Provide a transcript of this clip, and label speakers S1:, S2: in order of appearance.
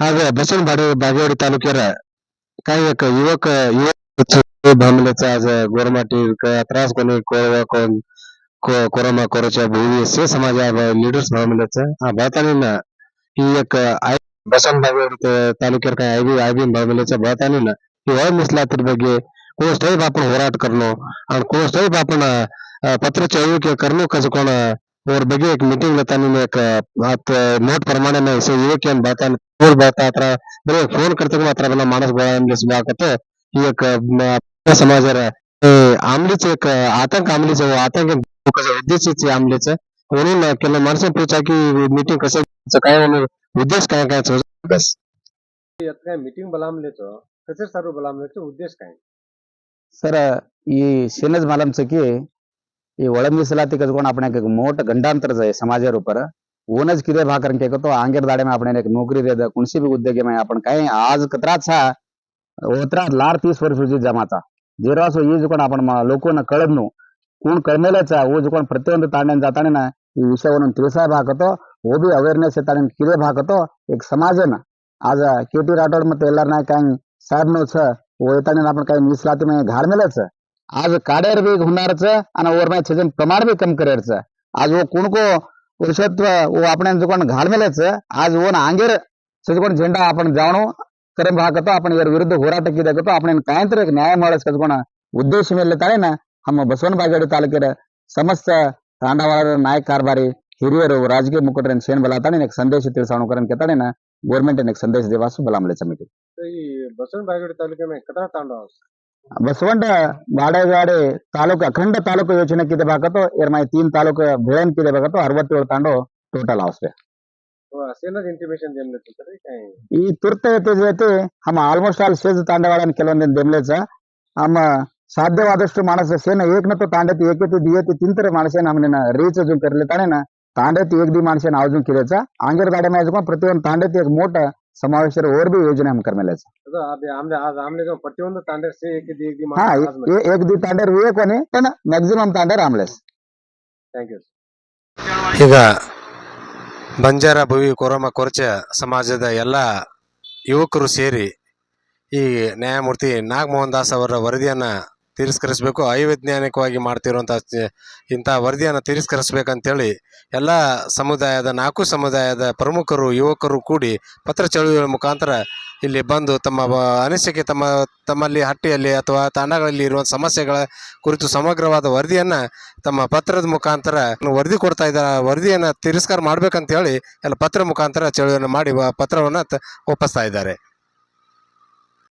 S1: ಹಾಗೆ बसून बागे बागेवाडी तालुक्यात काही एक युवक युवक भामलेचा आज गोरमाटी क- त्रास कोणी कोरवा कोण को- कोरमा कोरच्या भूमी से समाज लीडर्स भामलेचं हा भारताने ही एक आय बसून बागेवाडी ತ- तालुक्यात काय आयबी आयबी भामलेच्या भारताने ना ही वय मिसलातीर ಬಗ್ಗೆ कोणत्याही आपण होराट करणं आणि कोणत्याही आपण अं, पत्र चळवळी करणं कसं कोण ಅವ್ರ ಬಗ್ಗೆ एक मीटिंग लेताना एक आत नोट प्रमाणे नाही सो युवक ಏನ್ ಬಾತಾನ ಫೋನ್ ಬಾತಾ ಹತ್ರ ಬರೀ ಫೋನ್ करता मात्र आपला माणूस गोळा इंग्लिश बाकत ही एक अं, समाजाला हे आमलीच एक आतंक आमलीच आतंक लोकांचा उद्देशच आहे आमलीच म्हणून केलं माणसं पूछा की मीटिंग कसं घ्यायचं, काय म्हणून उद्देश काय काय तो बस
S2: यात काय मीटिंग बलामलेचं कसे सर्व बलामलेचं उद्देश काय
S3: ಸರ್ ಈ ಶೆನಜ್ ಮಾಲಂಚಕಿ उड़ कसको अपने मोट गंडांतर जाए समाज ऊपर ऊनज कि भाकर तो आंगेर दाड़े में अपने एक नौकरी दे दे भी उद्योग में अपन कहीं आज कतरा छा ओतरा लार तीस वर्ष सुधी जमा था जेरा सो ये जो अपन लोग कलब नो कौन करने ला वो जो प्रत्यंत ताने जाता ने ना विषय उन्होंने तिरसा भाग तो वो भी अवेयरनेस है भाग तो एक समाज है ना आज के टी राठौड़ में कहीं साहब नो छ वो इतने अपन कहीं मिसलाती में घर मिले आज काड्यार बी होणारचं आणि वरमाय प्रमाण बी कम करायचं आज वो कुणको पुरुषत्व वो आपण कोण घाल मेल्याचं, आज ओन आंगेर सजकोण झेंडा आपण जाणो ಕರಂಬ ಹಾಕತ್ತೋ आपण ಇವರ ವಿರುದ್ಧ ಹೋರಾಟ ಕಿದಾಕತ್ತೋ आपण ಕಾಯಂತ್ರ ನ್ಯಾಯ ಮಾಡಿಸ್ಕೊಣ ಉದ್ದೇಶ ಮೇಲೆ ತಾಳೆನ ನಮ್ಮ ಬಸವನ ಬಾಗೇಡು ತಾಲೂಕಿನ ಸಮಸ್ತ ತಾಂಡವಾರ ನಾಯಕ ಕಾರ್ಬಾರಿ ಹಿರಿಯರು ರಾಜಕೀಯ ಮುಖಂಡರ ಶೇನ್ ಬಲಾತಾನೆ ನನಗೆ ಸಂದೇಶ ತಿಳಿಸೋಣ ಕರನ್ ಕೇತಾಳೆನ ಗೌರ್ಮೆಂಟ್ ನನಗೆ ಸಂದೇಶ ದೇವಾಸು ಬಲಾಮಲೆ
S2: ಸಮಿತಿ ಈ ಬಸವನ ಬಾಗೇಡು ತಾಲೂಕಿನ ಕಥಾ ತಾಂಡವ
S3: ಬಸವಂಡ ಬಾಡೇಗಾಡಿ ತಾಲೂಕು ಅಖಂಡ ತಾಲೂಕು ಯೋಜನೆ ಕಿದಬೇಕಾಗತ್ತು ಇರ್ ಮಾಯಿ ತೀನ್ ತಾಲೂಕು ಬೆಳೆನ್ ಕಿದಬೇಕಾಗತ್ತು ಅರವತ್ತೇಳು ತಾಂಡು ಟೋಟಲ್ ಅವಸ್ಥೆ.
S2: ಇಂಟಿಮೇಷನ್
S3: ಈ ತುರ್ತ ಜೊತೆ ಅಮ್ಮ ಆಲ್ಮೋಸ್ಟ್ ಆಲ್ ಸೇಜ್ ತಾಂಡವಾಡನ್ ಕೆಲವೊಂದಿನ ಬೆಮ್ಲೇಜ ಅಮ್ಮ ಸಾಧ್ಯವಾದಷ್ಟು ಮಾನಸ ಸೇನ ಏಕನತ್ತು ತಾಂಡತಿ ಏಕತ್ತು ದಿಯತಿ ತಿಂತಾರೆ ಮಾನಸ ನಮ್ಮನ್ನ ರೀಚ್ ಜುಂ ಕರ್ಲಿ ತಾನೇನ ತಾಂಡತಿ ಏಕ್ ದಿ ಮಾನಸ ನಾವು ಜುಂ ಕಿರೇಚ ಆಂಗಿರ್ ಗಾಡಿ ಮ್ಯಾಜ್ ಪ್ರತಿಯೊಂದು ತಾಂಡತಿ ಏಕ್ ಮೋಟ समावेश ओर बी योजना हम करमेल्याचा
S2: ಅದು ಅದು ಆಮ್ಲೆ आज आमले जाऊन ಪ್ರತಿಯೊಂದು ತಾಂಡೆ ಸೇ एक दी एक दी
S3: हा ए- एक दी तांडेर वे कोणी पण मॅक्झिमम तांडेर आमलेस
S2: ಥ್ಯಾಂಕ್ ಯು
S1: ಈಗ ಬಂಜಾರ ಭುವಿ ಕೊರಮ ಕೊರಚ ಸಮಾಜದ ಎಲ್ಲ ಯುವಕರು ಸೇರಿ ಈ ನ್ಯಾಯಮೂರ್ತಿ ನಾಗಮೋಹನ್ ದಾಸ್ ಅವರ ವರದಿಯನ್ನ ತಿರಸ್ಕರಿಸಬೇಕು. ಅವೈಜ್ಞಾನಿಕವಾಗಿ ಮಾಡ್ತಿರುವಂಥ ಇಂಥ ವರದಿಯನ್ನು ತಿರಸ್ಕರಿಸ್ಬೇಕಂತೇಳಿ ಎಲ್ಲ ಸಮುದಾಯದ, ನಾಲ್ಕು ಸಮುದಾಯದ ಪ್ರಮುಖರು, ಯುವಕರು ಕೂಡಿ ಪತ್ರ ಚಳುವಳಿಯ ಮುಖಾಂತರ ಇಲ್ಲಿ ಬಂದು ತಮ್ಮ ಅನಿಸಿಕೆ ತಮ್ಮ, ತಮ್ಮಲ್ಲಿ ಹಟ್ಟಿಯಲ್ಲಿ ಅಥವಾ ತಾಂಡಗಳಲ್ಲಿ ಇರುವ ಸಮಸ್ಯೆಗಳ ಕುರಿತು ಸಮಗ್ರವಾದ ವರದಿಯನ್ನು ತಮ್ಮ ಪತ್ರದ ಮುಖಾಂತರ ವರದಿ ಕೊಡ್ತಾ ಇದ್ದಾರೆ. ಆ ವರದಿಯನ್ನು ತಿರಸ್ಕಾರ ಮಾಡ್ಬೇಕಂತ ಹೇಳಿ ಎಲ್ಲ ಪತ್ರ ಮುಖಾಂತರ ಚಳುವಳಿಯನ್ನು ಮಾಡಿ ಪತ್ರವನ್ನ ತ- ಒಪ್ಪಿಸ್ತಾ ಇದ್ದಾರೆ.